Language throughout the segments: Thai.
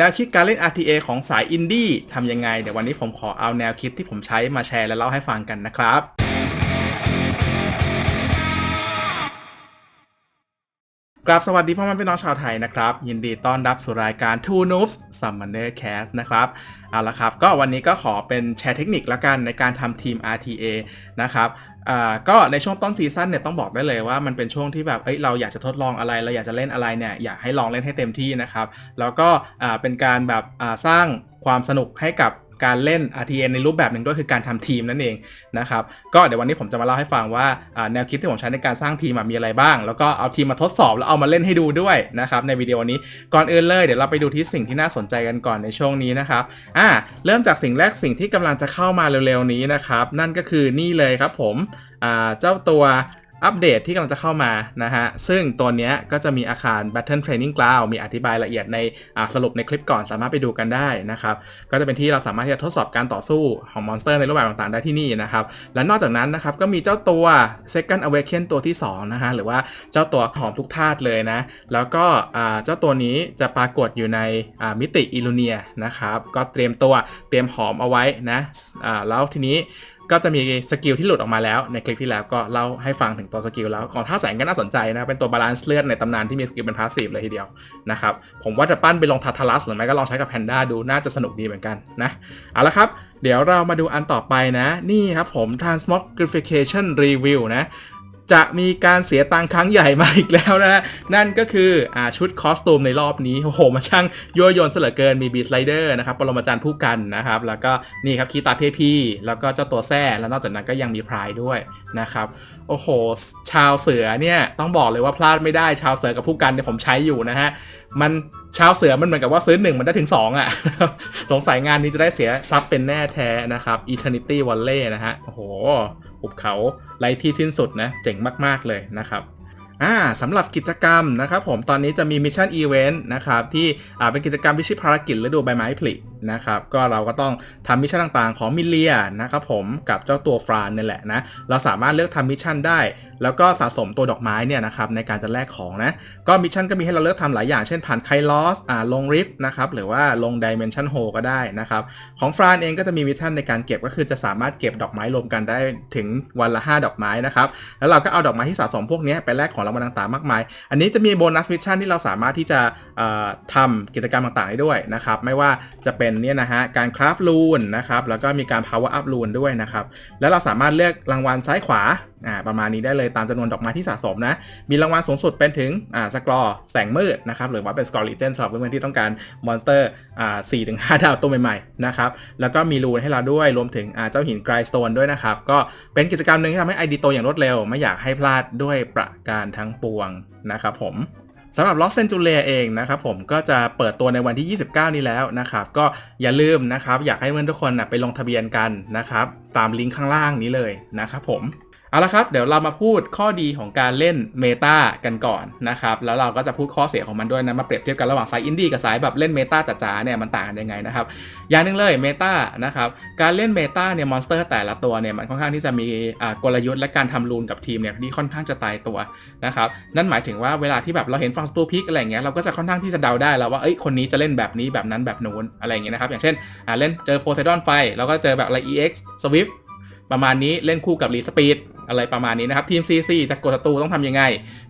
แนวคิดการเล่น RTA ของสายอินดี้ทำยังไง เดี๋ยววันนี้ผมขอเอาแนวคิดที่ผมใช้มาแชร์และเล่าให้ฟังกันนะครับกราบสวัสดีพ่อแม่พี่น้องชาวไทยนะครับ ยินดีต้อนรับสู่รายการ Two Noobs Summoner Cast นะครับเอาละครับ ก็วันนี้ก็ขอเป็นแชร์เทคนิคละกันในการทำทีม RTA นะครับ อ่าก็ในช่วงต้นซีซั่นเนี่ยต้องบอกได้เลยว่ามันเป็นช่วงที่แบบเอ้ยเราอยากจะทดลองอะไรเราอยากจะเล่นอะไรเนี่ยอยากให้ลองเล่นให้เต็มที่นะครับ แล้วก็อ่าเป็นการแบบอ่าสร้างความสนุกให้กับ การเล่น RTA ในรูปแบบหนึ่งด้วยคือการทำทีมนั่นเองนะครับ ก็เดี๋ยววันนี้ผมจะมาเล่าให้ฟังว่าแนวคิดที่ผมใช้ในการสร้างทีมมีอะไรบ้าง แล้วก็เอาทีมมาทดสอบแล้วเอามาเล่นให้ดูด้วยนะครับในวิดีโอนี้ ก่อนอื่นเลยเดี๋ยวเราไปดูที่สิ่งที่น่าสนใจกันก่อนในช่วงนี้นะครับ อ่า เริ่มจากสิ่งแรกสิ่งที่กำลังจะเข้ามาเร็วๆนี้นะครับ นั่นก็คือนี่เลยครับผม อ่า เจ้าตัว อัปเดตที่กำลังจะเข้ามานะฮะ ซึ่งตัวนี้ก็จะมีอาคาร Battle Training Ground มีอธิบายละเอียดในสรุปในคลิปก่อนสามารถไปดูกันได้นะครับ ก็จะเป็นที่เราสามารถที่จะทดสอบการต่อสู้ของมอนสเตอร์ในรูปแบบต่างๆได้ที่นี่นะครับ และนอกจากนั้นนะครับก็มีเจ้าตัว Second Awaken ตัวที่2นะฮะ หรือว่าเจ้าตัวหอมทุกธาตุเลยนะ แล้วก็เจ้าตัวนี้จะปรากฏอยู่ในมิติอิลูเนียนะครับ ก็เตรียมตัวเตรียมหอมเอาไว้นะแล้วทีนี้ ก็จะมีสกิลที่หลุดออกมาแล้วในคลิปที่แล้วก็เล่าให้ฟังถึงตัวสกิลแล้วของท่าแสงก็น่าสนใจนะเป็นตัวบาลานซ์เลือดในตำนานที่มีสกิลเป็นพาสซีฟเลยทีเดียวนะครับผมว่าจะปั้นไปลงทาทารัสหรือไม่ก็ลองใช้กับแพนด้าดูน่าจะสนุกดีเหมือนกันนะเอาละครับเดี๋ยวเรามาดูอันต่อไปนะ นี่ครับผม Transmogrification Review นะ จะมีการเสียตังค์ครั้งใหญ่มาอีกแล้วนะ นั่นก็คืออชุดคอสตูมในรอบนี้ โอ้โหมันช่างยั่วยวนเสลือเกิน มีบีสไลเดอร์นะครับ ปรมาจารย์ผู้กันนะครับ แล้วก็นี่ครับคีตาเทพี แล้วก็เจ้าตัวแซ่ แล้วนอกจากนั้นก็ยังมีพรายด้วยนะครับ โอ้โห ชาวเสือเนี่ยต้องบอกเลยว่าพลาดไม่ได้ ชาวเสือกับผู้กันเนี่ยผมใช้อยู่นะฮะ มันชาวเสือมันเหมือนกับว่าซื้อหนึ่งมันได้ถึง 2อะ สงสัยงานนี้จะได้เสียซับเป็นแน่แท้นะครับ Eternity Valley นะฮะ โอ้โห หุบเขาไร้ที่สิ้นสุดนะเจ๋งมาก ๆ เลยนะครับอ่าสำหรับกิจกรรมนะครับผมตอนนี้จะมีมิชชั่นอีเวนต์นะครับที่อ่าเป็นกิจกรรมพิชิตภารกิจฤดูใบไม้ผลินะครับก็เราก็ต้องทำมิชชั่นต่างๆของมิเลียนะครับผมกับเจ้าตัวฟรานนี่แหละนะเราสามารถเลือกทำมิชชั่นได้ แล้วก็สะสมตัวดอกไม้เนี่ยนะครับในการจะแลกของนะก็มิชชั่นก็มีให้เราเลือกทำหลายอย่างเช่นผ่านไคลอสอ่าลงริฟนะครับหรือว่าลงดิเมนชันโฮก็ได้นะครับของฟรานเองก็จะมีมิชชั่นในการเก็บก็คือจะสามารถเก็บดอกไม้รวมกันได้ถึงวันละ 5 ดอกไม้นะครับแล้วเราก็เอาดอกไม้ที่สะสมพวกนี้ไปแลกของรางวัลต่างๆมากมาย อันนี้จะมีโบนัสมิชชั่นที่เราสามารถที่จะทำกิจกรรมต่างๆได้ด้วยนะครับไม่ว่าจะเป็นเนี่ยนะฮะการคราฟลูนนะครับแล้วก็มีการ power up ลูนด้วยนะครับแล้วเราสามารถเลือกรางวัลซ้ายขวาอ่าประมาณนี้ได้เลยตามจำนวนดอกไม้ที่สะสมนะ มีรางวัลสูงสุดเป็นถึงอ่าสกอร์แสงมืดนะครับหรือว่าเป็นสกอร์ลีเจนสำหรับเพื่อนๆที่ต้องการมอนสเตอร์อ่าสี่ถึงห้าดาวตัวใหม่ๆนะครับแล้วก็มีรูนให้เราด้วยรวมถึงอ่าเจ้าหินไกรสโตนด้วยนะครับก็เป็นกิจกรรมหนึ่งที่ทำให้ไอดีโตอย่างรวดเร็ว ไม่อยากให้พลาดด้วยประการทั้งปวงนะครับผม สำหรับล็อกเซนจูเลียเองนะครับผมก็จะเปิดตัวในวันที่ 29 นี้แล้วนะครับ ก็อย่าลืมนะครับ อยากให้เพื่อนทุกคนนะไปลงทะเบียนกันนะครับ ตามลิงก์ข้างล่างนี้เลยนะครับผม เอาละครับ เดี๋ยวเรามาพูดข้อดีของการเล่นเมตากันก่อนนะครับ แล้วเราก็จะพูดข้อเสียของมันด้วยนะ มาเปรียบเทียบกันระหว่างสายอินดี้กับสายแบบเล่นเมตาจ๋าๆเนี่ยมันต่างกันยังไงนะครับ อย่างหนึ่งเลยเมตานะครับ การเล่นเมตาเนี่ยมอนสเตอร์แต่ละตัวเนี่ยมันค่อนข้างที่จะมีกลยุทธ์และการทำรูนกับทีมเนี่ยที่ค่อนข้างจะตายตัวนะครับ นั่นหมายถึงว่าเวลาที่แบบเราเห็นฟังสตูพิกอะไรเงี้ยเราก็จะค่อนข้างที่จะเดาได้แล้วว่าเอ้ยคนนี้จะเล่นแบบนี้แบบนั้นแบบโน้นอะไรเงี้ยนะครับ อย่างเช่นอ่าเล่นเจอโพไซดอนไฟแล้วก็เจอแบบอะไร EX Swift ประมาณนี้เล่นคู่กับรีสปีด อะไรประมาณนี้นะครับทีม CC จะกดศัตรูต้องทำยังไง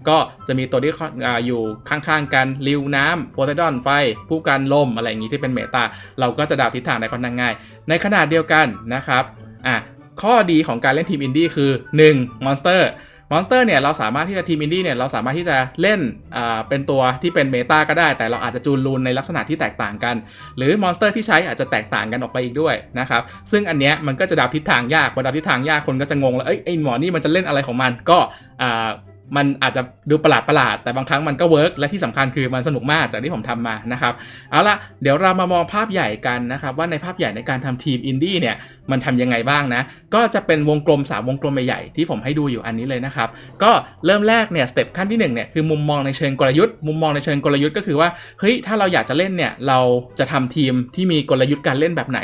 ก็จะมีตัวที่ออยู่ข้างๆกันริวน้ำโพไซดอนไฟผู้กันลมอะไรอย่างนี้ที่เป็นเมตา เราก็จะดาวทิศทางได้ค่อนข้างง่าย ในขนาดเดียวกันนะครับอะข้อดีของการเล่นทีมอินดี้คือ 1 มอนสเตอร์ มอนสเตอร์เนี่ยเราสามารถที่จะทีมอินดี้เนี่ยเราสามารถที่จะเล่นอ่าเป็นตัวที่เป็นเมตาก็ได้ แต่เราอาจจะจูนรูนในลักษณะที่แตกต่างกัน หรือมอนสเตอร์ที่ใช้อาจจะแตกต่างกันออกไปอีกด้วยนะครับซึ่งอันเนี้ยมันก็จะดาทิศทางยากพอดาทิศทางยากคนก็จะงงแล้วเอ้ยไอ้หมอนี่มันจะเล่นอะไรของมันก็อ่า มันอาจจะดูประหลาดประหลาดแต่บางครั้งมันก็เวิร์กและที่สำคัญคือมันสนุกมากจากที่ผมทำมานะครับเอาละเดี๋ยวเรามามองภาพใหญ่กันนะครับว่าในภาพใหญ่ในการทำทีมอินดี้เนี่ยมันทำยังไงบ้างนะก็จะเป็นวงกลมสามวงกลมใหญ่ๆที่ผมให้ดูอยู่อันนี้เลยนะครับก็เริ่มแรกเนี่ยสเต็ปขั้นที่1เนี่ยคือมุมมองในเชิงกลยุทธ์มุมมองในเชิงกลยุทธ์ก็คือว่าเฮ้ยถ้าเราอยากจะเล่นเนี่ยเราจะทำทีมที่มีกลยุทธ์การเล่นแบบไหน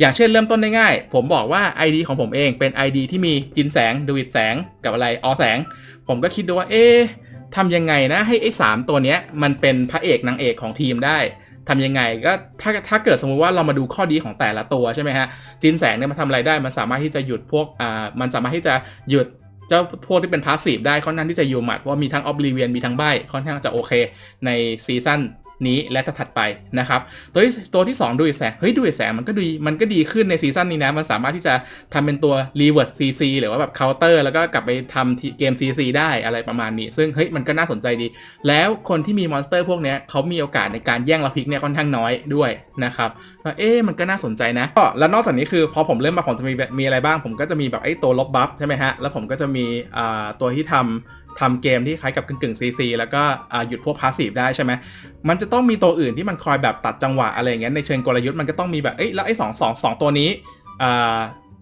อย่างเช่นเริ่มต้นได้ง่ายผมบอกว่า ID ของผมเองเป็น ID ที่มีจินแสงดูอิดแสงกับอะไรออแสง ผมก็คิดดูว่า เอ๊ะทำยังไงนะ ให้ไอ้สามตัวเนี้ย มันเป็นพระเอกนางเอกของทีมได้ทำยังไงก็ถ้าถ้าเกิดสมมุติว่าเรามาดูข้อดีของแต่ละตัวใช่ไหมฮะจินแสงเนี่ยมันทำอะไรได้มันสามารถที่จะหยุดพวกอ่ามันสามารถที่จะหยุดเจ้าพวกที่เป็นพาสซีฟได้ค่อนข้างที่จะยูมัดเพราะว่ามีทั้งออบลิเวียนมีทั้งใบค่อนข้างจะโอเค ในซีซั่น นี้และถัดไปนะครับตัวที่ตัวที่ 2ดูอีแสงเฮ้ยดูอีแสงมันก็ดีมันก็ดีขึ้นในซีซั่นนี้นะมันสามารถที่จะทำเป็นตัว reverse CC หรือว่าแบบเคาน์เตอร์แล้วก็กลับไปทำเกม CC ได้อะไรประมาณนี้ ซึ่งเฮ้ยมันก็น่าสนใจดี แล้วคนที่มีมอนสเตอร์พวกนี้เขามีโอกาสในการแย่งเราพิกเนี่ยค่อนข้างน้อยด้วยนะครับเอ๊มันก็น่าสนใจนะก็แล้วนอกจากนี้คือพอผมเริ่มมาผมจะมีมีอะไรบ้าง ผมก็จะมีแบบไอ้ตัวลบบัฟใช่ไหมฮะแล้วผมก็จะมีอ่าตัวที่ทำ ทำเกมที่คล้ายกับกึ่งกึ่งซีซีแล้วก็หยุดพวกพาสซีฟได้ใช่ไหมมันจะต้องมีตัวอื่นที่มันคอยแบบตัดจังหวะอะไรเงี้ยในเชิงกลยุทธ์มันก็ต้องมีแบบเอ้ยแล้วไอ้สองสองสองตัวนี้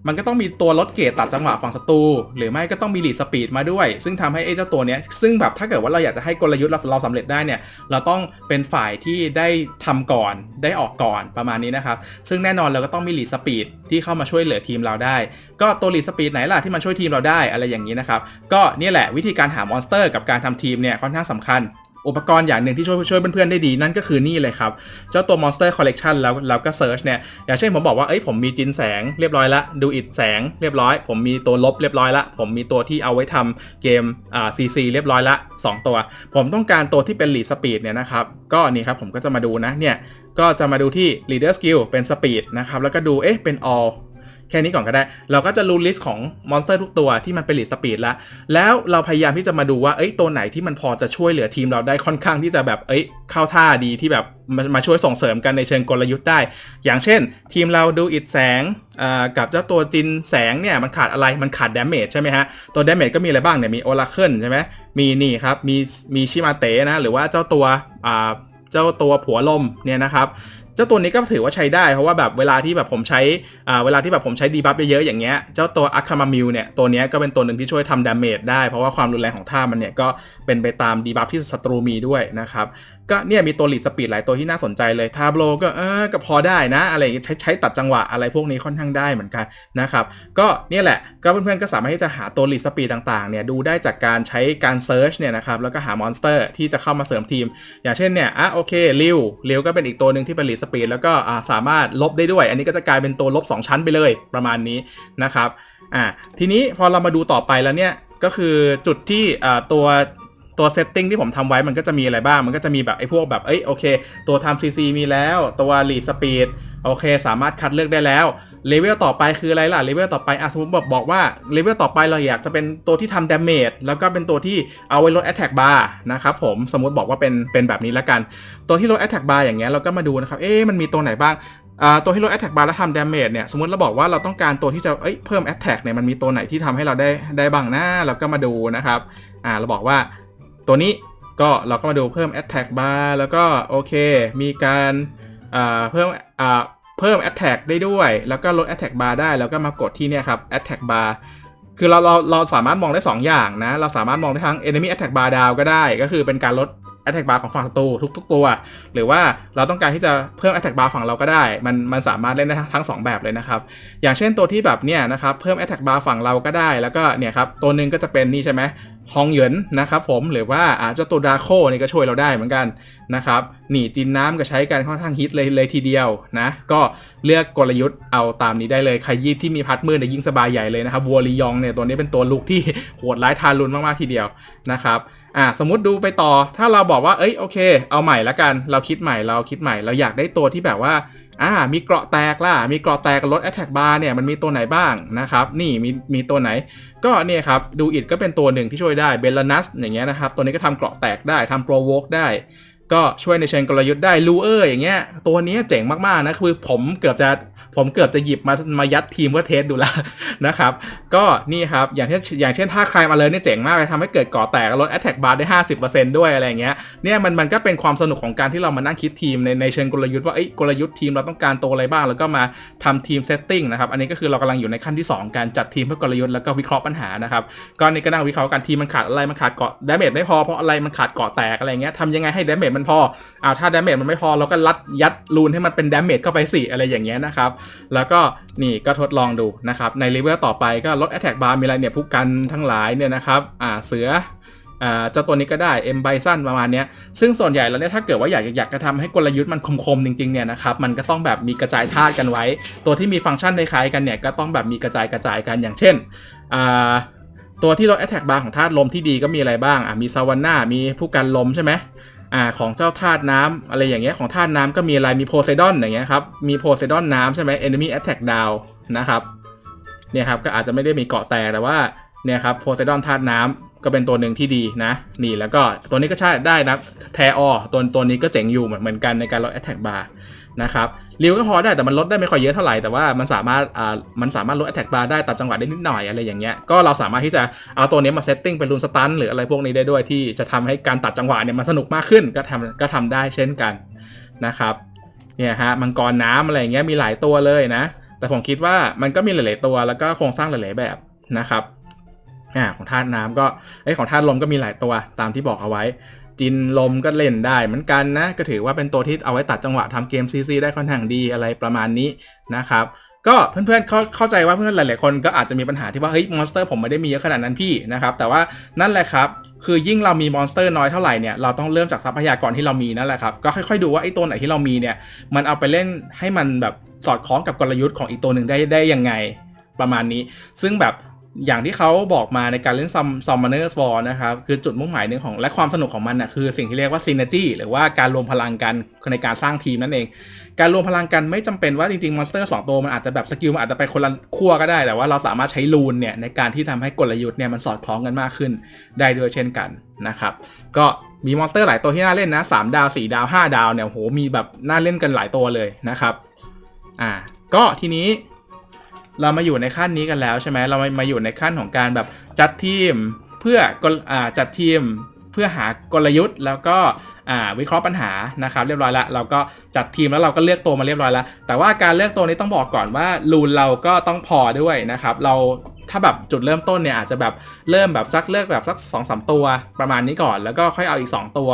มันก็ต้องมีตัวลดเกรดตัดจังหวะฝั่งศัตรูหรือไม่ก็ต้องมีลีดสปีดมาด้วย ซึ่งทำให้ไอ้เจ้าตัวเนี้ยซึ่งแบบถ้าเกิดว่าเราอยากจะให้กลยุทธ์เราเราสำเร็จได้เนี่ยเราต้องเป็นฝ่ายที่ได้ทำก่อนได้ออกก่อนประมาณนี้นะครับ ซึ่งแน่นอนเราก็ต้องมีลีดสปีดที่เข้ามาช่วยเหลือทีมเราได้ ก็ตัวลีดสปีดไหนล่ะที่มันช่วยทีมเราได้อะไรอย่างนี้นะครับก็นี่แหละวิธีการหามอนสเตอร์กับการทำทีมเนี่ยค่อนข้างสำคัญ อุปกรณ์อย่างหนึ่งที่ช่วยช่วยเพื่อนๆได้ดีนั่นก็คือนี่เลยครับ เจ้าตัว Monster Collection แล้วแล้วก็ Search เนี่ย อย่างเช่นผมบอกว่า เอ้ยผมมีจินแสงเรียบร้อยละดูอิดแสงเรียบร้อย ผมมีตัวลบเรียบร้อยละผมมีตัวที่เอาไว้ทำเกมอ่า CC เรียบร้อยละ 2 ตัว ผมต้องการตัวที่เป็น Lead Speed เนี่ยนะครับ ก็นี่ครับผมก็จะมาดูนะเนี่ยก็จะมาดูที่ Leader Skill เป็น Speed นะครับแล้วก็ดูเอ๊ะเป็น All แค่นี้ก่อนก็ได้ เราก็จะรู้ลิสต์ของมอนสเตอร์ทุกตัวที่มันเป็นลีดสปีดแล้ว แล้วเราพยายามที่จะมาดูว่า เอ้ย ตัวไหนที่มันพอจะช่วยเหลือทีมเราได้ค่อนข้างที่จะแบบ เอ้ย เข้าท่าดีที่แบบมามาช่วยส่งเสริมกันในเชิงกลยุทธ์ได้ อย่างเช่น ทีมเราดูอิดแสงอ่ากับเจ้าตัวจินแสงเนี่ยมันขาดอะไร มันขาดดาเมจใช่ไหมฮะ ตัวดาเมจก็มีอะไรบ้างเนี่ย มีโอราเคิลใช่ไหมมีนี่ครับ มีมีชิมาเตะนะ หรือว่าเจ้าตัวอ่าเจ้าตัวผัวลมเนี่ยนะครับ จ้าตัวนี้ก็ถือว่าใช้ได้ เพราะว่าแบบเวลาที่แบบผมใช้อ่าเวลาที่แบบผมใช้ดีบัฟเยอะๆอย่างเงี้ยเจ้าตัวอะคามามิลเนี่ยตัวนี้ก็เป็นตัวหนึ่งที่ช่วยทำดาเมจได้ เพราะว่าความรุนแรงของท่ามันเนี่ยก็ เป็นไปตามดีบัฟที่ศัตรูมีด้วยนะครับ ก็เนี่ยมีตัวหลีดสปีดหลายตัวที่น่าสนใจเลยทาโบลก็เออก็พอได้นะ อะไรใช้ใช้ตัดจังหวะอะไรพวกนี้ค่อนข้างได้เหมือนกันนะครับ ก็เนี่ยแหละก็เพื่อนๆก็สามารถที่จะหาตัวหลีดสปีดต่างๆเนี่ยดูได้จากการใช้การเซิร์ชเนี่ยนะครับแล้วก็หามอนสเตอร์ที่จะเข้ามาเสริมทีม อย่างเช่นเนี่ยอะโอเคริวริวก็เป็นอีกตัวหนึ่งที่เป็นลีดสปีดแล้วก็อ่าสามารถลบได้ด้วย อันนี้ก็จะกลายเป็นตัวลบ 2 ชั้นไปเลยประมาณนี้นะครับอ่าทีนี้พอเรามาดูต่อไปแล้วเนี่ยก็คือจุดที่ตัว ตัวเซตติ้งที่ผมทำไว้มันก็จะมีอะไรบ้าง มันก็จะมีแบบไอ้พวกแบบ เอ้ยโอเค ตัวทำซีซีมีแล้ว ตัวลีดสปีดโอเค สามารถคัดเลือกได้แล้ว เลเวลต่อไปคืออะไรล่ะ เลเวลต่อไปอะสมมติบอกบอกว่า เลเวลต่อไปเราอยากจะเป็นตัวที่ทำดาเมจแล้วก็เป็นตัวที่เอาไว้ลด Attack Bar นะครับผม สมมติบอกว่าเป็นเป็นแบบนี้แล้วกัน ตัวที่ลด Attack Bar อย่างเงี้ยเราก็มาดูนะครับ เอ๊ะมันมีตัวไหนบ้างตัวที่ลด Attack Bar แล้วทำ Damage เนี่ย สมมติเราบอกว่าเราต้องการตัวที่จะเอ้ยเพิ่ม Attack เนี่ย มันมีตัวไหนที่ทำให้เราได้ได้บ้างนะเราก็มาดูนะครับ อ่า เราบอกว่า ตัวนี้ก็เราก็มาดูเพิ่ม Attack Bar แล้วก็โอเค มีการเพิ่มเพิ่ม Attack ได้ด้วย แล้วก็ลด Attack Bar ได้ แล้วก็มากดที่เนี่ยครับ Attack Bar คือเราเราเราสามารถมองได้ 2 อย่างนะ เราสามารถมองได้ทั้ง enemy attack bar down ก็ได้ ก็คือเป็นการลด attack bar ของฝั่งศัตรูทุก ๆ ตัว หรือว่าเราต้องการที่จะเพิ่ม attack bar ฝั่งเราก็ได้ มันมันสามารถเล่นได้ทั้ง 2 แบบเลยนะครับ อย่างเช่นตัวที่แบบเนี่ยนะครับ เพิ่ม attack bar ฝั่งเราก็ได้ แล้วก็เนี่ยครับ ตัวหนึ่งก็จะเป็นนี่ใช่ไหม ฮองเหยินนะครับผมหรือว่าเจ้าตัวดราโคนี่ก็ช่วยเราได้เหมือนกันนะครับหนีจินน้ำก็ใช้กันค่อนข้างฮิตเลยเลยทีเดียวนะก็เลือกกลยุทธ์เอาตามนี้ได้เลยใครยี่ที่มีพัดมืดเนี่ยยิ่งสบายใหญ่เลยนะครับวัวลียองเนี่ยตัวนี้เป็นตัวลูกที่โหดร้ายทารุณมากๆทีเดียวนะครับ อ่าสมมติดูไปต่อถ้าเราบอกว่าเอ้ยโอเค เอาใหม่ละกัน เราคิดใหม่เราคิดใหม่ เราอยากได้ตัวที่แบบว่าอ่ามีเกราะแตกล่ะ มีเกราะแตกลดแอตแทกบาร์เนี่ยมันมีตัวไหนบ้างนะครับ นี่มีมีตัวไหน ก็เนี่ยครับดูอิดก็เป็นตัวหนึ่งที่ช่วยได้เบลลานัสอย่างเงี้ยนะครับ ตัวนี้ก็ทำเกราะแตกได้ทำโปรโวกได้ ก็ช่วยในเชิงกลยุทธ์ได้ลูเออร์อย่างเงี้ย ตัวนี้เจ๋งมากๆนะคือผมเกือบจะผมเกือบจะหยิบมามายัดทีมเพื่อเทสดูแล้วนะครับ ก็นี่ครับ อย่างเช่นอย่างเช่นถ้าใครมาเลยเนี่ยเจ๋งมากเลยทำให้เกิดก่อแตกลด attack bar ได้50%ด้วยอะไรเงี้ยเนี่ยมันมันก็เป็นความสนุกของการที่เรามานั่งคิดทีมในในเชิงกลยุทธ์ว่าไอ้กลยุทธ์ทีมเราต้องการตัวอะไรบ้าง แล้วก็มาทำทีมเซตติ้งนะครับอันนี้ก็คือเรากำลังอยู่ในขั้นที่ 2 การจัดทีมเพื่อกลยุทธ์แล้วก็วิเคราะห์ปัญหานะครับก็นี่ก็นั่งวิเคราะห์กันทีมมันขาดอะไรมันขาดเกาะดาเมจไม่พอเพราะอะไรมันขาดเกาะแตกอะไรเงี้ยทำยังไงให้ดาเมจมันพออ่าถ้าดาเมจมันไม่พอเราก็รัดยัดรูนให้มันเป็นดาเมจเข้าไปสิอะไรอย่างเงี้ยนะครับแล้วก็นี่ก็ทดลองดูนะครับในเลเวลต่อไปก็ลด Attack Bar มีอะไรเนี่ยผู้กันทั้งหลายเนี่ยนะครับอ่าเสืออ่าเจ้าตัวนี้ก็ได้ M Bison ประมาณเนี้ยซึ่งส่วนใหญ่แล้วเนี่ยถ้าเกิดว่าอยากอยากจะทำให้กลยุทธ์มันคมๆจริงๆเนี่ยนะครับมันก็ต้องแบบมีกระจายธาตุกันไว้ ตัวที่มีฟังก์ชันคล้ายๆกันเนี่ยก็ต้องแบบมีกระจายกระจายกันอย่างเช่นอ่าตัวที่ลด Attack Bar ของธาตุลมที่ดีก็มีอะไรบ้างอะมีซาวันนามีผู้กันลมใช่ไหม อ่าของเจ้าธาตุน้ำอะไรอย่างเงี้ยของธาตุน้ำก็มีอะไรมีโพไซดอนอย่างเงี้ยครับมีโพไซดอนน้ำใช่ไหม Enemy Attack Down นะครับเนี่ยครับก็อาจจะไม่ได้มีเกาะแต่แต่ว่าเนี่ยครับโพไซดอนธาตุน้ำ ก็เป็นตัวหนึ่งที่ดีนะ นี่แล้วก็ตัวนี้ก็ใช้ได้นะแทออตัวตัวนี้ก็เจ๋งอยู่เหมือนเหมือนกันในการลด Attack Bar นะครับริวก็พอได้แต่มันลดได้ไม่ค่อยเยอะเท่าไหร่ แต่ว่ามันสามารถอ่ามันสามารถลด attack bar ได้ตัดจังหวะได้นิดหน่อยอะไรอย่างเงี้ยก็เราสามารถที่จะเอาตัวนี้มาเซตติ้งเป็นรูนสตันหรืออะไรพวกนี้ได้ด้วยที่จะทำให้การตัดจังหวะเนี่ยมันสนุกมากขึ้นก็ทำก็ทำได้เช่นกันนะครับเนี่ยฮะมังกรน้ำอะไรอย่างเงี้ยมีหลายตัวเลยนะ แต่ผมคิดว่ามันก็มีหลาย ๆ ตัวแล้วก็โครงสร้างหลาย ๆ แบบนะครับ อ่าของธาตุน้ำก็ไอของธาตุลมก็มีหลายตัวตามที่บอกเอาไว้ จินลมก็เล่นได้เหมือนกันนะ ก็ถือว่าเป็นตัวที่เอาไว้ตัดจังหวะทำเกม CC ได้ค่อนข้างดีอะไรประมาณนี้นะครับก็เพื่อนๆเข้าเข้าใจว่าเพื่อนหลายๆคนก็อาจจะมีปัญหาที่ว่าเฮ้ยมอนสเตอร์ผมไม่ได้มีเยอะขนาดนั้นพี่นะครับแต่ว่านั่นแหละครับคือยิ่งเรามีมอนสเตอร์น้อยเท่าไหร่เนี่ยเราต้องเริ่มจากทรัพยากรที่เรามีนั่นแหละครับก็ค่อยๆดูว่าไอ้ตัวไหนที่เรามีเนี่ยมันเอาไปเล่นให้มันแบบสอดคล้องกับกลยุทธ์ของอีกตัวหนึ่งได้ได้ยังไงประมาณนี้ ซึ่งแบบ อย่างที่เขาบอกมาในการเล่นซัมซัมมอนเนอร์สวอร์นะครับ คือจุดมุ่งหมายหนึ่งของและความสนุกของมันนะ่ะคือสิ่งที่เรียกว่าซีนจีหรือว่าการรวมพลังกันในการสร้างทีมนั่นเอง การรวมพลังกันไม่จำเป็นว่าจริงๆมอนสเตอร์สองตัวมันอาจจะแบบสกิลมันอาจจะไปคนละขั้วก็ได้ แต่ว่าเราสามารถใช้รูนเนี่ยในการที่ทำให้กลยุทธ์เนี่ยมันสอดคล้องกันมากขึ้นได้ด้วยเช่นกันนะครับ ก็มีมอนสเตอร์หลายตัวที่น่าเล่นนะ3ดาว4ดาว5ดาวเนี่ยโหมีแบบน่าเล่นกันหลายตัวเลยนะครับ อ่า ก็ทีนี้ เรามาอยู่ในขั้นนี้กันแล้วใช่ไหมเรามามาอยู่ในขั้นของการแบบจัดทีมเพื่อกลอ่าจัดทีมเพื่อหากลยุทธ์ แล้วก็วิเคราะห์ปัญหานะครับเรียบร้อยแล้วเราก็จัดทีมแล้วเราก็เลือกตัวมาเรียบร้อยแล้ว แต่ว่าการเลือกตัวนี้ต้องบอกก่อนว่ารูนเราก็ต้องพอด้วยนะครับ เราถ้าแบบจุดเริ่มต้นเนี่ยอาจจะแบบเริ่มแบบสักเลือกแบบสัก2อสตัวประมาณนี้ก่อน แล้วก็ค่อยเอาอีก 2 ตัว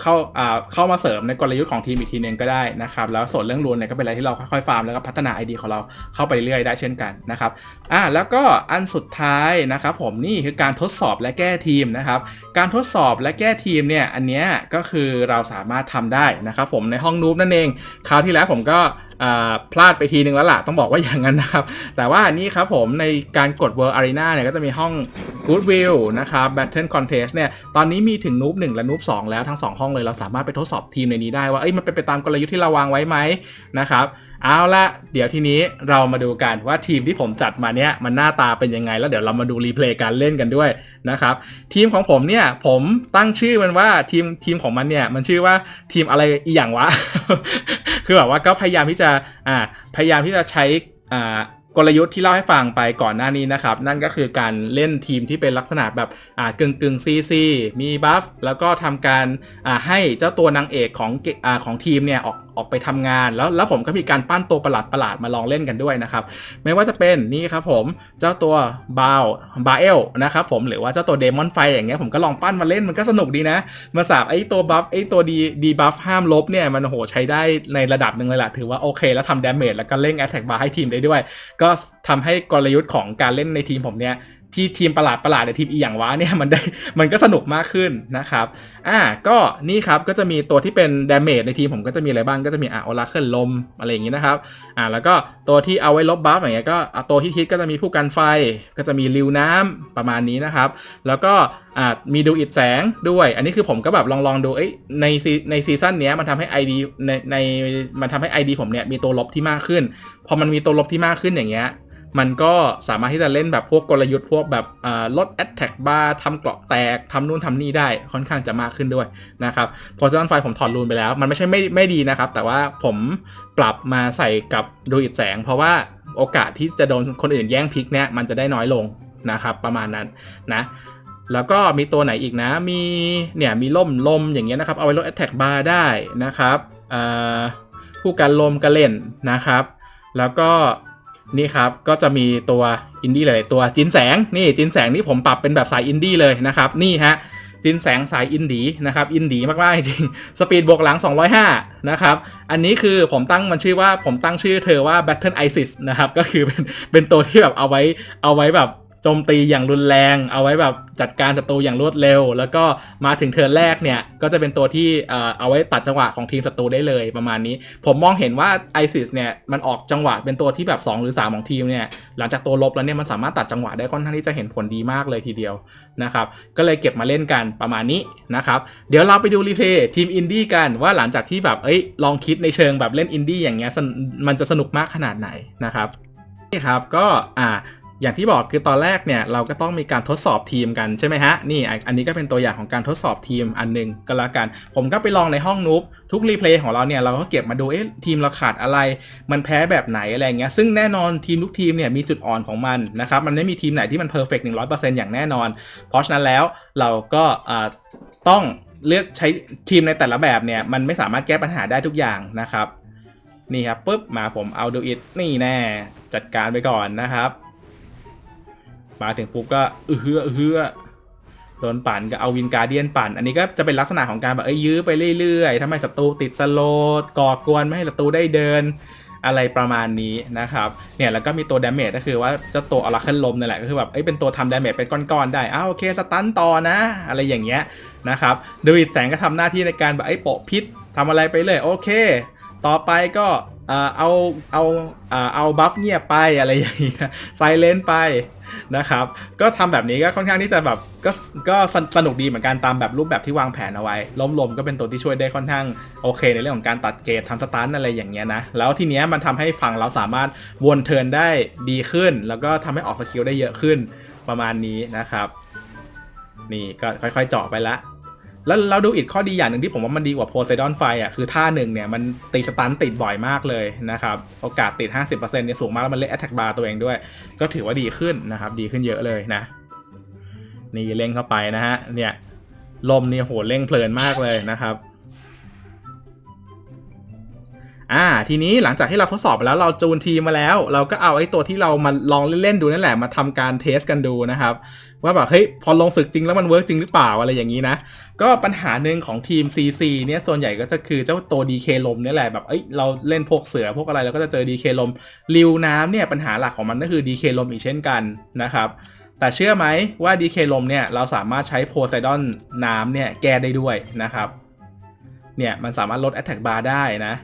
เข้าอ่าเข้ามาเสริมในกลยุทธ์ของทีมอีกทีนึงก็ได้นะครับ แล้วส่วนเรื่องรูนเนี่ยก็เป็นอะไรที่เราค่อยๆฟาร์มแล้วก็พัฒนาไอเดียของเราเข้าไปเรื่อยได้เช่นกันนะครับอ่าแล้วก็อันสุดท้ายนะครับผมนี่คือการทดสอบและแก้ทีมนะครับการทดสอบและแก้ทีมเนี่ยอันเนี้ยก็คือเราสามารถทำได้นะครับผมในห้องนูบนั่นเองคราวที่แล้วผมก็ พลาดไปทีนึงแล้วล่ะ ต้องบอกว่าอย่างนั้นนะครับ แต่ว่านี่ครับผมในการกด World Arena เนี่ยก็จะมีห้อง Goodwill นะครับ Battle Contest เนี่ยตอนนี้มีถึงนูบ1และนูบ2แล้วทั้ง 2 ห้องเลยเราสามารถไปทดสอบทีมในนี้ได้ว่าเอ้ยมันเป็นไปตามกลยุทธ์ที่เราวางไว้ไหมนะครับเอาละเดี๋ยวทีนี้เรามาดูกันว่าทีมที่ผมจัดมาเนี้ยมันหน้าตาเป็นยังไง แล้วเดี๋ยวเรามาดูรีเพลย์การเล่นกันด้วยนะครับ ทีมของผมเนี่ยผมตั้งชื่อมันว่าทีมทีมของมันเนี่ยมันชื่อว่าทีมอะไรอีอย่างวะ คือแบบว่าก็พยายามที่จะอ่าพยายามที่จะใช้อ่ากลยุทธ์ที่เล่าให้ฟังไปก่อนหน้านี้นะครับ นั่นก็คือการเล่นทีมที่เป็นลักษณะแบบอ่ากึ่งกึ่งซีซีมีบัฟแล้วก็ทำการอ่าให้เจ้าตัวนางเอกของอ่าของทีมเนี่ยออก ออกไปทำงาน แล้วแล้วผมก็มีการปั้นตัวประหลาดประหลาดมาลองเล่นกันด้วยนะครับ ไม่ว่าจะเป็นนี่ครับผมเจ้าตัวบาวบาเอลนะครับผมหรือว่าเจ้าตัวเดมอนไฟอย่างเงี้ยผมก็ลองปั้นมาเล่นมันก็สนุกดีนะ มาสาบไอ้ตัวบัฟไอ้ตัวดีดีบัฟห้ามลบเนี่ยมันโหใช้ได้ในระดับหนึ่งเลยแหละถือว่าโอเค แล้วทำดาเมจแล้วก็เล่นแอตแทกบาร์ให้ทีมได้ด้วย ก็ทำให้กลยุทธ์ของการเล่นในทีมผมเนี่ย ที่ทีมประหลาดประหลาดในทีมอีอย่างวะเนี่ยมันได้มันก็สนุกมากขึ้นนะครับ อ่าก็นี่ครับก็จะมีตัวที่เป็นดาเมจในทีมผมก็จะมีอะไรบ้างก็จะมีอ่าออราเคิลลมอะไรอย่างงี้นะครับ อ่าแล้วก็ตัวที่เอาไว้ลบบัฟอย่างเงี้ยก็ตัวที่ฮิตก็จะมีผู้กันไฟ ก็จะมีริวน้ำประมาณนี้นะครับ แล้วก็อ่ามีดูอิดแสงด้วย อันนี้คือผมก็แบบลองลองดูเอ้ยในซีในซีซั่นเนี้ยมันทำให้ ID ในในมันทำให้ ID ผมเนี่ยมีตัวลบที่มากขึ้น พอมันมีตัวลบที่มากขึ้นอย่างเงี้ย มันก็สามารถที่จะเล่นแบบพวกกลยุทธ์พวกแบบลด Attack Bar ทำเกราะแตกทำนู่นทำนี่ได้ค่อนข้างจะมากขึ้นด้วยนะครับพอซันไฟผมถอดรูนไปแล้ว มันไม่ใช่ไม่ไม่ดีนะครับ แต่ว่าผมปรับมาใส่กับดูอิดแสง เพราะว่าโอกาสที่จะโดนคนอื่นแย่งพิกเนี่ยมันจะได้น้อยลงนะครับประมาณนั้นนะแล้วก็มีตัวไหนอีกนะ มีเนี่ยมีล่มลมอย่างเงี้ยนะครับ เอาไว้ลด Attack Bar ได้นะครับผู้การลมกระเล่นนะครับ แล้วก็ นี่ครับก็จะมีตัวอินดี้หลายตัวจินแสงนี่จินแสงนี่ผมปรับเป็นแบบสายอินดี้เลยนะครับนี่ฮะจินแสงสายอินดีนะครับอินดีมากๆจริงสปีดบวกหลัง 205 นะครับ อันนี้คือผมตั้งมันชื่อว่าผมตั้งชื่อเธอว่า Battle Isis นะครับ ก็คือเป็นเป็นตัวที่แบบเอาไว้เอาไว้แบบ โจมตีอย่างรุนแรง เอาไว้แบบจัดการศัตรูอย่างรวดเร็ว แล้วก็มาถึงเทิร์นแรกเนี่ยก็จะเป็นตัวที่เอ่อเอาไว้ตัดจังหวะของทีมศัตรูได้เลยประมาณนี้ ผมมองเห็นว่าไอซิสเนี่ยมันออกจังหวะเป็นตัวที่แบบ 2 หรือ 3 ของทีมเนี่ยหลังจากตัวลบแล้วเนี่ยมันสามารถตัดจังหวะได้ค่อนข้างที่จะเห็นผลดีมากเลยทีเดียวนะครับก็เลยเก็บมาเล่นกันประมาณนี้นะครับเดี๋ยวเราไปดูรีเพย์ทีมอินดี้กันว่าหลังจากที่แบบเอ้ยลองคิดในเชิงแบบเล่นอินดี้อย่างเงี้ยมันจะสนุกมากขนาดไหนนะครับนี่ครับก็อ่า อย่างที่บอกคือตอนแรกเนี่ยเราก็ต้องมีการทดสอบทีมกันใช่ไหมฮะนี่อันนี้ก็เป็นตัวอย่างของการทดสอบทีมอันหนึงก็แล้วกัน ผมก็ไปลองในห้องนูบทุกรีเพลย์ของเราเนี่ยเราก็เก็บมาดูเอ๊ะทีมเราขาดอะไร มันแพ้แบบไหนอะไรเงี้ยซึ่งแน่นอนทีมทุกทีมเนี่ยมีจุดอ่อนของมันนะครับมันไม่มีทีมไหนที่มันเพอร์เฟกต์หนึ่งร้อยเปอร์เซ็นต์อย่างแน่นอน เพราะฉะนั้นแล้วเราก็ต้องเลือกใช้ทีมในแต่ละแบบเนี่ยมันไม่สามารถแก้ปัญหาได้ทุกอย่างนะครับนี่ครับปุ๊บมาผมเอาดูอิทนี่แน่จัดการไปก่อนนะครับ มาถึงปุ๊บก็อือเฮืออือเฮือโดนปั่นก็เอาวินการเดียนปั่น อันนี้ก็จะเป็นลักษณะของการแบบเอ้ยยื้อไปเรื่อยๆทำให้ศัตรูติดสโลดก่อกวนไม่ให้ศัตรูได้เดินอะไรประมาณนี้นะครับเนี่ยแล้วก็มีตัวดาเมจก็คือว่าเจ้าตัวออราเคิลลมนั่นแหละก็คือแบบเอ้ยเป็นตัวทำดาเมจเป็นก้อนๆได้อ้าวโอเคสตันต่อนะ อะไรอย่างเงี้ยนะครับดูอิดแสงก็ทำหน้าที่ในการแบบไอ้โปะพิษทำอะไรไปเลยโอเค ต่อไปก็เออเอาเอาเอ่อเอาบัฟเงียบไปอะไรอย่างเงี้ยไซเลนไป นะครับ ก็ทำแบบนี้ก็ค่อนข้างที่จะแบบก็ก็สนุกดีเหมือนกันตามแบบรูปแบบที่วางแผนเอาไว้ ล้มลมก็เป็นตัวที่ช่วยได้ค่อนข้างโอเค ในเรื่องของการตัดเกรดทำสตันอะไรอย่างเงี้ยนะ แล้วทีเนี้ยมันทำให้ฝั่งเราสามารถวนเทิร์นได้ดีขึ้น แล้วก็ทำให้ออกสกิลได้เยอะขึ้นประมาณนี้นะครับ นี่ก็ค่อยๆเจาะไปละ แล้วเราดูอีกข้อดีอย่างหนึ่งที่ผมว่ามันดีกว่าโพไซดอนไฟอะคือท่าหนึ่งเนี่ยมันตีสตันติดบ่อยมากเลยนะครับ โอกาสติด 50%เนี่ยสูงมากแล้วมันเล่นแอตแทกบาร์ตัวเองด้วย ก็ถือว่าดีขึ้นนะครับ ดีขึ้นเยอะเลยนะ นี่เล่งเข้าไปนะฮะเนี่ยลมเนี่ยโหเล่งเพลินมากเลยนะครับ อ่า ทีนี้หลังจากที่เราทดสอบไปแล้วเราจูนทีมมาแล้ว เราก็เอาไอ้ตัวที่เรามาลองเล่นๆดูนั่นแหละมาทำการเทสกันดูนะครับ ว่าแบบเฮ้ยพอลงศึกจริงแล้วมันเวิร์กจริงหรือเปล่าอะไรอย่างนี้นะ ก็ปัญหาหนึ่งของทีม CC เนี่ยส่วนใหญ่ก็จะคือเจ้าตัว DK ลมเนี่ยแหละแบบเอ้ยเราเล่นพวกเสือพวกอะไรเราก็จะเจอ DK ลมริวน้ำเนี่ยปัญหาหลักของมันก็คือ DK ลมอีกเช่นกันนะครับแต่เชื่อไหมว่า DK ลมเนี่ยเราสามารถใช้โพไซดอนน้ำเนี่ยแก้ได้ด้วยนะครับเนี่ยมันสามารถลด Attack Bar ได้นะ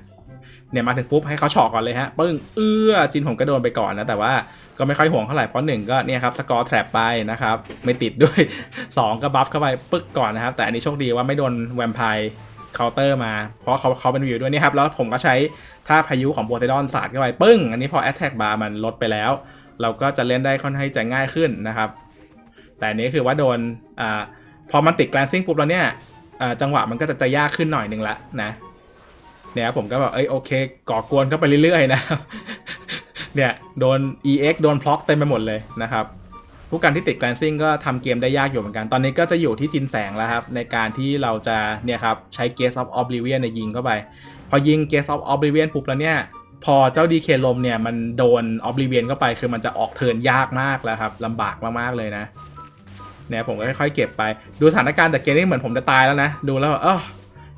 เนี่ยมาถึงปุ๊บให้เขาเฉอกก่อนเลยฮะปึ้งเอื้อจินผมก็โดนไปก่อนนะแต่ว่าก็ไม่ค่อยห่วงเท่าไหร่เพราะหนึ่งก็เนี่ยครับสกอร์แทรปไปนะครับไม่ติดด้วย 2 ก็บัฟเข้าไปปึ๊กก่อนนะครับแต่อันนี้โชคดีว่าไม่โดนแวมไพร์เคาน์เตอร์มา เพราะเขาเขาเป็นวิวด้วยนี่ครับแล้วผมก็ใช้ท่าพายุของโพไซดอนสาดเข้าไปปึ้ง อันนี้พอ Attack Bar มันลดไปแล้ว เราก็จะเล่นได้ค่อนข้างจะง่ายขึ้นนะครับ แต่อันนี้คือว่าโดนอ่าพอมันติดแกลนซิ่งปุ๊บแล้วเนี่ยอ่าจังหวะมันก็จะจะยากขึ้นหน่อยหนึ่งละนะ เนี่ยผมก็แบบเอ้ยโอเค ก่อกวนเข้าไปเรื่อยๆนะ เนี่ยโดน EX โดนพล็อกเต็มไปหมดเลยนะครับผู้การที่ติดแกลนซิ่งก็ทำเกมได้ยากอยู่เหมือนกัน ตอนนี้ก็จะอยู่ที่จินแสงแล้วครับ ในการที่เราจะเนี่ยครับใช้ Gaze of Oblivion ในยิงเข้าไป พอยิง Gaze of Oblivion ปุ๊บแล้วเนี่ย พอเจ้า DK ลมเนี่ยมันโดน Oblivion เข้าไป คือมันจะออกเทินยากมากแล้วครับลำบากมากๆเลยนะ เนี่ยผมก็ค่อยๆเก็บไป ดูสถานการณ์แต่เกมนี้เหมือนผมจะตายแล้วนะ ดูแล้วแบบเออ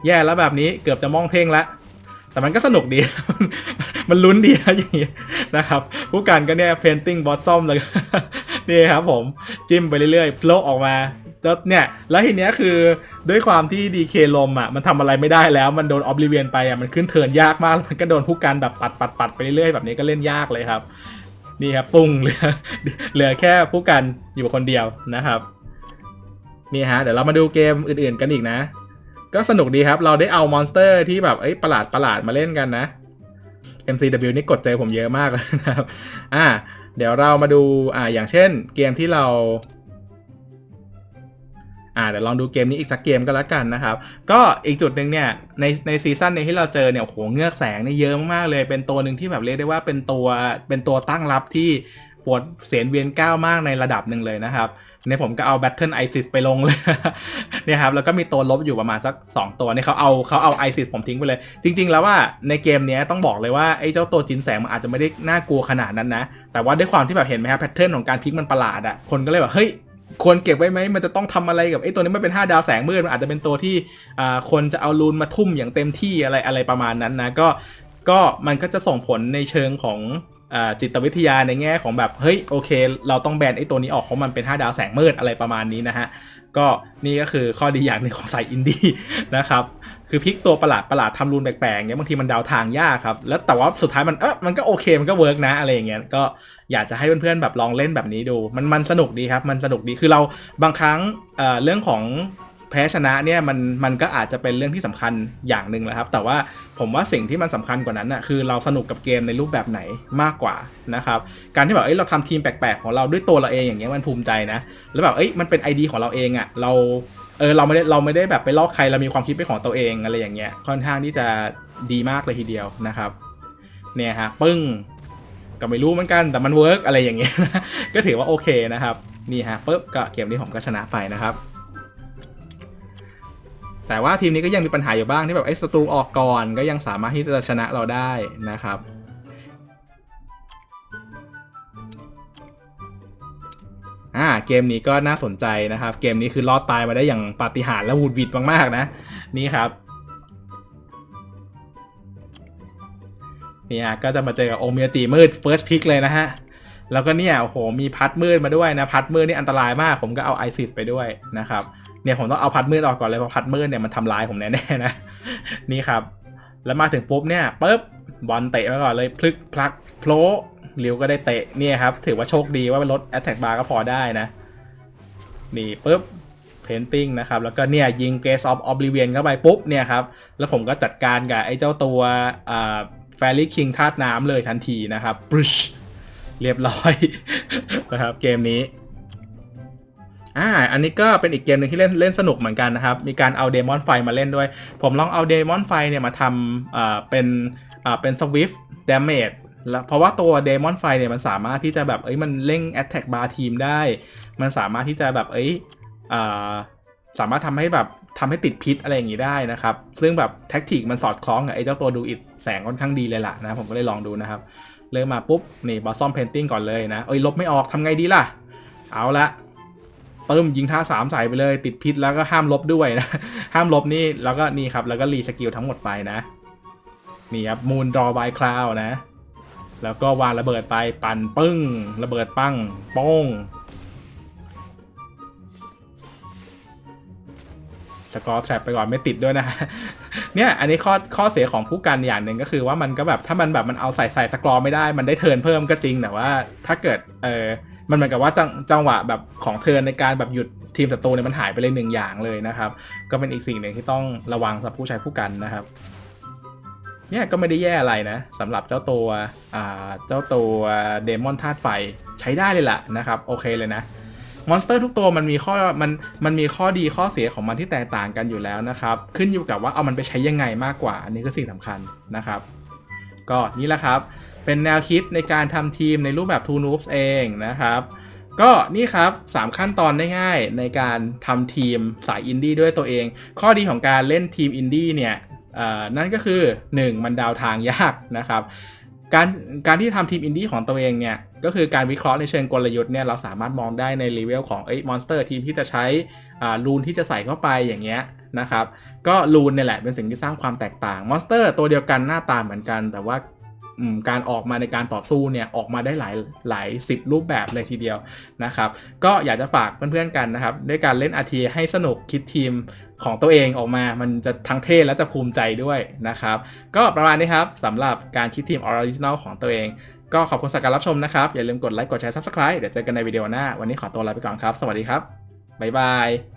แย่แล้วแบบนี้เกือบจะมองเพ่งแล้ว แต่มันก็สนุกดี มันลุ้นดีนะอย่างนี้นะครับ ผู้การก็เนี่ย painting bottom เลยนี่ครับผมจิ้มไปเรื่อยๆโผล่ออกมาจะเนี่ย แล้วทีเนี้ยคือด้วยความที่ DK ลมอะมันทำอะไรไม่ได้แล้วมันโดน Oblivion ไปอะมันขึ้นเทินยากมาก มันก็โดนผู้การแบบปัดปัดปัดไปเรื่อยๆแบบนี้ก็เล่นยากเลยครับ นี่ครับปุ้งเหลือเหลือแค่ผู้กันอยู่คนเดียวนะครับนี่ฮะเดี๋ยวเรามาดูเกมอื่นๆกันอีกนะ ก็สนุกดีครับ เราได้เอามอนสเตอร์ที่แบบเอ้ยประหลาดประหลาดมาเล่นกันนะ MCW นี่กดเจผมเยอะมากเลยนะครับ อ่า เดี๋ยวเรามาดูอ่าอย่างเช่นเกมที่เรา อ่าเดี๋ยวลองดูเกมนี้อีกสักเกมก็แล้วกันนะครับ ก็อีกจุดหนึ่งเนี่ยในในซีซั่นนี้ที่เราเจอเนี่ยโหเงือกแสงนี่เยอะมากเลย เป็นตัวหนึ่งที่แบบเรียกได้ว่าเป็นตัวเป็นตัวตั้งรับที่ปวดเสียนเวียนก้าวมากในระดับหนึ่งเลยนะครับ เนี่ยผมก็เอา Battle ISIS ไปลงเลย เนี่ยครับ แล้วก็มีตัวลบอยู่ประมาณสัก 2 ตัวเนี่ยเขาเอาเขาเอา ISIS ผมทิ้งไปเลย จริง ๆ แล้วว่าในเกมเนี้ยต้องบอกเลยว่า ไอ้เจ้าตัวจินแสงมันอาจจะไม่ได้น่ากลัวขนาดนั้นนะ แต่ว่าด้วยความที่แบบเห็นไหมครับแพทเทิร์นของการพิกมันประหลาดอะคนก็เลยแบบเฮ้ยควรเก็บไว้ไหม มันจะต้องทำอะไรกับไอ้ตัวนี้ไม่เป็น 5 ดาวแสงมืด มันอาจจะเป็นตัวที่อ่าคนจะเอาลูนมาทุ่มอย่างเต็มที่อะไรอะไรประมาณนั้นนะ ก็ ก็มันก็จะส่งผลในเชิงของ จิตวิทยาในแง่ของแบบ เฮ้ย โอเค เราต้องแบนไอ้ตัวนี้ออกเพราะมันเป็น 5 ดาวแสงมืดอะไรประมาณนี้นะฮะ ก็นี่ก็คือข้อดีอย่างหนึ่งของสายอินดี้นะครับ คือพลิกตัวประหลาดประหลาดทำรูนแปลกๆเงี้ยบางทีมันดาวทางยากครับ แล้วแต่ว่าสุดท้ายมันเออมันก็โอเคมันก็เวิร์กนะอะไรอย่างเงี้ยก็อยากจะให้เพื่อนๆแบบลองเล่นแบบนี้ดู มันมันสนุกดีครับ มันสนุกดีคือเราบางครั้งเเรื่องของ แพ้ชนะเนี่ยมันมันก็อาจจะเป็นเรื่องที่สำคัญอย่างหนึ่งแหละครับ แต่ว่าผมว่าสิ่งที่มันสำคัญกว่านั้นอะคือเราสนุกกับเกมในรูปแบบไหนมากกว่านะครับการที่แบบเอ้ยเราทำทีมแปลกๆของเราด้วยตัวเราเองอย่างเงี้ยมันภูมิใจนะแล้วแบบเอ้ยมันเป็นไอเดียของเราเองอะเราเออเราไม่ได้เราไม่ได้แบบไปลอกใครเรามีความคิดเป็นของตัวเองอะไรอย่างเงี้ยค่อนข้างที่จะดีมากเลยทีเดียวนะครับเนี่ยฮะปึ้งก็ไม่รู้เหมือนกันแต่มันเวิร์กอะไรอย่างเงี้ยก็ถือว่าโอเคนะครับนี่ฮะปุ๊บก็เกมนี้ผมก็ชนะไปนะครับ แต่ว่าทีมนี้ก็ยังมีปัญหาอยู่บ้างที่แบบไอ้ศัตรูออกก่อนก็ยังสามารถที่จะชนะเราได้นะครับอ่าเกมนี้ก็น่าสนใจนะครับ เกมนี้คือรอดตายมาได้อย่างปาฏิหาริย์และวูดวิดมากๆนะ นี่ครับเนี่ยก็จะมาเจอกับโอเมียจีมืด first pick เลยนะฮะ แล้วก็เนี่ยโอ้โหมีพัดมืดมาด้วยนะ พัดมืดนี่อันตรายมาก ผมก็เอาไอซิสไปด้วยนะครับ เนี่ยผมต้องเอาพัดมืดออกก่อนเลยเพราะพัดมืดเนี่ยมันทำลายผมแน่ๆนะนี่ครับ แล้วมาถึงปุ๊บเนี่ยปุ๊บบอลเตะมาก่อนเลยพลึกพลักโผล่ลิวก็ได้เตะเนี่ยครับ ถือว่าโชคดีว่าลด attack bar ก็พอได้นะ นี่ปุ๊บ painting นะครับ แล้วก็เนี่ยยิง Grace of Oblivion เข้าไปปุ๊บเนี่ยครับ แล้วผมก็จัดการกับไอ้เจ้าตัวอ่า Fairy King ธาตุน้ำเลยทันทีนะครับปรชเรียบร้อยนะครับเกมนี้ อ่า อันนี้ก็เป็นอีกเกมหนึ่งที่เล่นเล่นสนุกเหมือนกันนะครับ มีการเอาเดมอนไฟมาเล่นด้วย ผมลองเอาเดมอนไฟเนี่ยมาทำเอ่าเป็นอ่าเป็นสวิฟต์ดาเมจแล้วเพราะว่าตัวเดมอนไฟเนี่ยมันสามารถที่จะแบบเอ้ยมันเร่ง Attack Bar ทีมได้ มันสามารถที่จะแบบเอ้ยอ่าสามารถทำให้แบบทำให้ติดพิษอะไรอย่างนี้ได้นะครับ ซึ่งแบบแท็กติกมันสอดคล้องกับไอ้เจ้าตัวดูอิดแสงค่อนข้างดีเลยล่ะนะผมก็เลยลองดูนะครับ เริ่มมาปุ๊บนี่บอสซอมเพนติ้งก่อนเลยนะเอ้ยลบไม่ออกทำไงดีล่ะ เอาละ ปึ้มยิงท่าสามใส่ไปเลย ติดพิษแล้วก็ห้ามลบด้วยนะ ห้ามลบนี่แล้วก็นี่ครับ แล้วก็รีสกิลทั้งหมดไปนะ นี่ครับมูนดอ by คลาวนะ แล้วก็วางระเบิดไปปั่นปึ้ง ระเบิดปั้งป้งสกอร์แทรปไปก่อนไม่ติดด้วยนะเนี่ยอันนี้ข้อข้อเสียของผู้กันอย่างหนึ่งก็คือว่ามันก็แบบถ้ามันแบบมันเอาใส่ใส่สกอร์ไม่ได้มันได้เทิร์นเพิ่มก็จริงแต่ว่าถ้าเกิดเออ มันเหมือนกับว่าจังจังหวะแบบของเทิร์นในการแบบหยุดทีมศัตรูเนี่ยมันหายไปเลยหนึ่งอย่างเลยนะครับ ก็เป็นอีกสิ่งหนึ่งที่ต้องระวังสำหรับผู้ใช้ผู้กันนะครับเนี่ยก็ไม่ได้แย่อะไรนะสำหรับเจ้าตัวอ่าเจ้าตัวเดมอนธาตุไฟใช้ได้เลยล่ะนะครับ โอเคเลยนะมอนสเตอร์ทุกตัวมันมีข้อมันมันมีข้อดีข้อเสียของมันที่แตกต่างกันอยู่แล้วนะครับ ขึ้นอยู่กับว่าเอามันไปใช้ยังไงมากกว่า อันนี้ก็สิ่งสำคัญนะครับ ก็นี่แหละครับ เป็นแนวคิดในการทำทีมในรูปแบบ Two Noobs เองนะครับ ก็นี่ครับ 3 ขั้นตอนง่ายๆในการทำทีมสายอินดี้ด้วยตัวเอง ข้อดีของการเล่นทีมอินดี้เนี่ยนั่นก็คือ 1 มันดาวทางยากนะครับการการที่ทำทีมอินดี้ของตัวเองเนี่ย ก็คือการวิเคราะห์ในเชิงกลยุทธ์เนี่ยเราสามารถมองได้ในเลเวลของเอ้มอนสเตอร์ทีมที่จะใช้รูนที่จะใส่เข้าไปอย่างเงี้ยนะครับ ก็รูนเนี่ยแหละเป็นสิ่งที่สร้างความแตกต่างมอนสเตอร์ตัวเดียวกันหน้าตาเหมือนกัน แต่ว่า การออกมาในการต่อสู้เนี่ยออกมาได้หลายหลายสิบรูปแบบเลยทีเดียวนะครับ ก็อยากจะฝากเพื่อนๆกันนะครับด้วยการเล่น RT ให้สนุกคิดทีมของตัวเองออกมา มันจะทั้งเท่และจะภูมิใจด้วยนะครับ ก็ประมาณนี้ครับสำหรับการคิดทีมออริจิน l ลของตัวเอง ก็ขอบคุณสำหรับการรับชมนะครับ อย่าลืมกดไลค์กดแชร์ Subscribe เดี๋ยวเจอกันในวิดีโอหน้า วันนี้ขอตัวลาไปก่อนครับ สวัสดีครับบ๊ายบาย